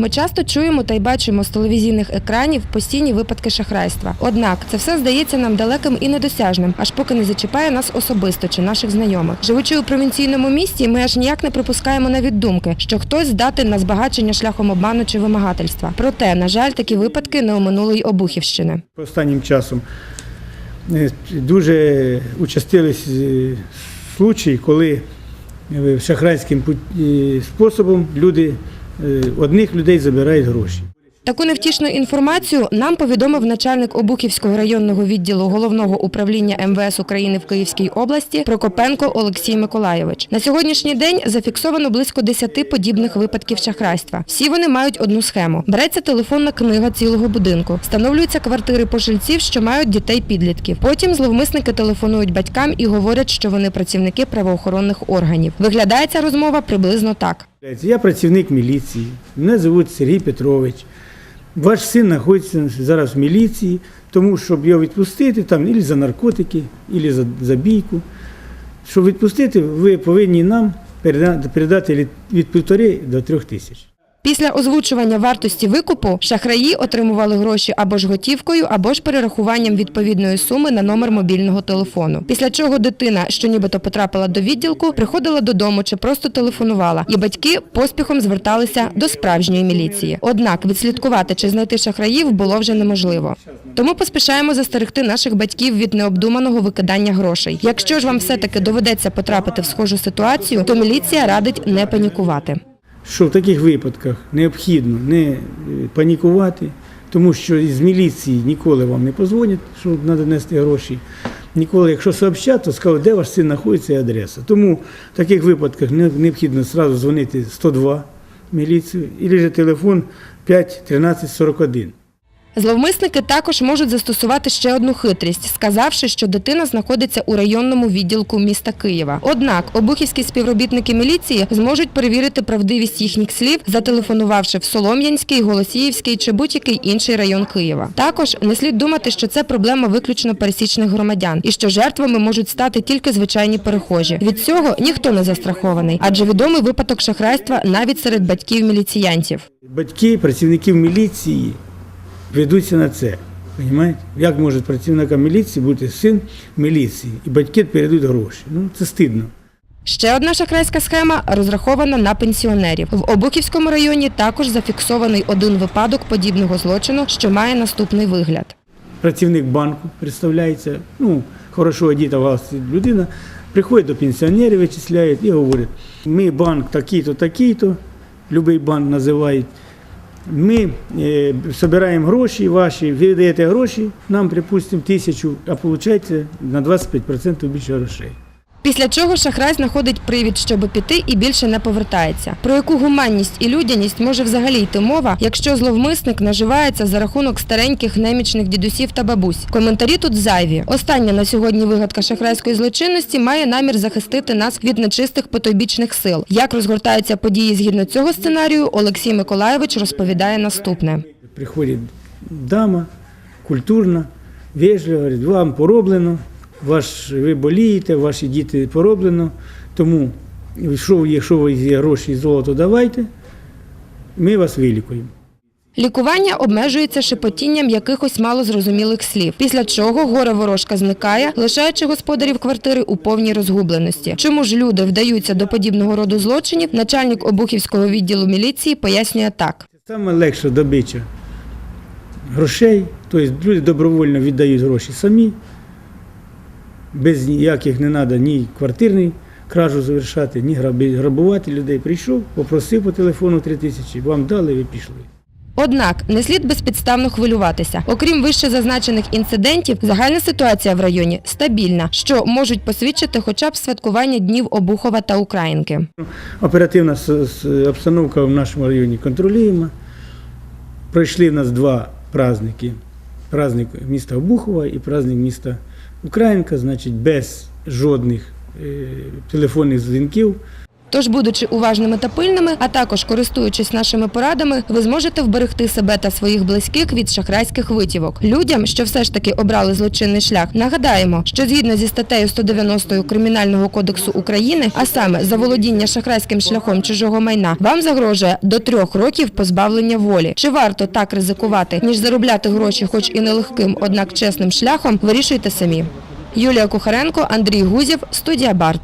Ми часто чуємо та й бачимо з телевізійних екранів постійні випадки шахрайства. Однак це все здається нам далеким і недосяжним, аж поки не зачіпає нас особисто чи наших знайомих. Живучи у провінційному місті, ми аж ніяк не припускаємо навіть думки, що хтось здатен на збагачення шляхом обману чи вимагательства. Проте, на жаль, такі випадки не оминули й Обухівщини. Останнім часом е, дуже участились е, случаї, коли е, шахрайським способом люди, одних людей забирають гроші. Таку невтішну інформацію нам повідомив начальник Обухівського районного відділу головного управління МВС України в Київській області Прокопенко Олексій Миколайович. На сьогоднішній день зафіксовано близько 10 подібних випадків шахрайства. Всі вони мають одну схему. Береться телефонна книга цілого будинку, встановлюються квартири пожильців, що мають дітей-підлітків. Потім зловмисники телефонують батькам і говорять, що вони працівники правоохоронних органів. Виглядає ця розмова приблизно так. Я працівник міліції, мене звуть Сергій Петрович. Ваш син знаходиться зараз в міліції, тому щоб його відпустити там ілі за наркотики, ілі за, за бійку. Щоб відпустити, ви повинні нам передати від- півтори до трьох тисяч. Після озвучування вартості викупу шахраї отримували гроші або ж готівкою, або ж перерахуванням відповідної суми на номер мобільного телефону. Після чого дитина, що нібито потрапила до відділку, приходила додому чи просто телефонувала, і батьки поспіхом зверталися до справжньої міліції. Однак відслідкувати чи знайти шахраїв було вже неможливо. Тому поспішаємо застерегти наших батьків від необдуманого викидання грошей. Якщо ж вам все-таки доведеться потрапити в схожу ситуацію, то міліція радить не панікувати. Що в таких випадках необхідно не е, панікувати, тому що із міліції ніколи вам не позвонять, що треба нести гроші. Ніколи, якщо сообщать, то скажуть, де ваш син знаходиться і адреса. Тому в таких випадках необхідно одразу дзвонити 102 міліцію, або телефон 5 13 41. Зловмисники також можуть застосувати ще одну хитрість, сказавши, що дитина знаходиться у районному відділку міста Києва. Однак обухівські співробітники міліції зможуть перевірити правдивість їхніх слів, зателефонувавши в Солом'янський, Голосіївський чи будь-який інший район Києва. Також не слід думати, що це проблема виключно пересічних громадян і що жертвами можуть стати тільки звичайні перехожі. Від цього ніхто не застрахований, адже відомий випадок шахрайства навіть серед батьків міліціянтів. Батьки працівників міліції ведуться на це. Понимаєте? Як може працівника міліції бути син міліції і батьки передуть гроші? Ну це стидно. Ще одна шахрайська схема розрахована на пенсіонерів. В Обухівському районі також зафіксований один випадок подібного злочину, що має наступний вигляд. працівник банку представляється, ну, хорошо одіта в людина, приходить до пенсіонерів, вичисляє і говорить, ми банк такий-то, такий-то, будь-який банк називають. Ми е, збираємо гроші ваші, ви даєте гроші, нам, припустимо, тисячу, а получаєте на 25% більше грошей. Після чого шахрай знаходить привід, щоб піти і більше не повертається. Про яку гуманність і людяність може взагалі йти мова, якщо зловмисник наживається за рахунок стареньких немічних дідусів та бабусь. Коментарі тут зайві. Остання на сьогодні вигадка шахрайської злочинності має намір захистити нас від нечистих потойбічних сил. Як розгортаються події згідно цього сценарію, Олексій Миколаєвич розповідає наступне. Приходить дама, культурна, вежлива, говорить, вам пороблено, ваш, ви болієте, ваші діти пороблено, тому якщо, якщо ви є гроші і золото давайте, ми вас вилікуємо. Лікування обмежується шепотінням якихось малозрозумілих слів, після чого горе ворожка зникає, лишаючи господарів квартири у повній розгубленості. Чому ж люди вдаються до подібного роду злочинів, начальник Обухівського відділу міліції пояснює так. Саме легша добича грошей, тобто люди добровольно віддають гроші самі, без ніяких не треба ні квартирний кражу завершати, ні грабувати людей. Прийшов, попросив по телефону 3 тисячі, вам дали, ви пішли. Однак не слід безпідставно хвилюватися. Окрім вище зазначених інцидентів, загальна ситуація в районі стабільна, що можуть посвідчити хоча б святкування днів Обухова та Українки. Оперативна обстановка в нашому районі контролюємо. Пройшли в нас два праздники. Праздник міста Обухова і праздник міста Українка, значить, без жодних е, телефонних дзвінків. Тож, будучи уважними та пильними, а також користуючись нашими порадами, ви зможете вберегти себе та своїх близьких від шахрайських витівок. Людям, що все ж таки обрали злочинний шлях, нагадаємо, що згідно зі статтею 190 Кримінального кодексу України, а саме за володіння шахрайським шляхом чужого майна, вам загрожує до трьох років позбавлення волі. Чи варто так ризикувати, ніж заробляти гроші, хоч і нелегким, однак чесним шляхом, вирішуйте самі. Юлія Кухаренко, Андрій Гузєв, студія Барт.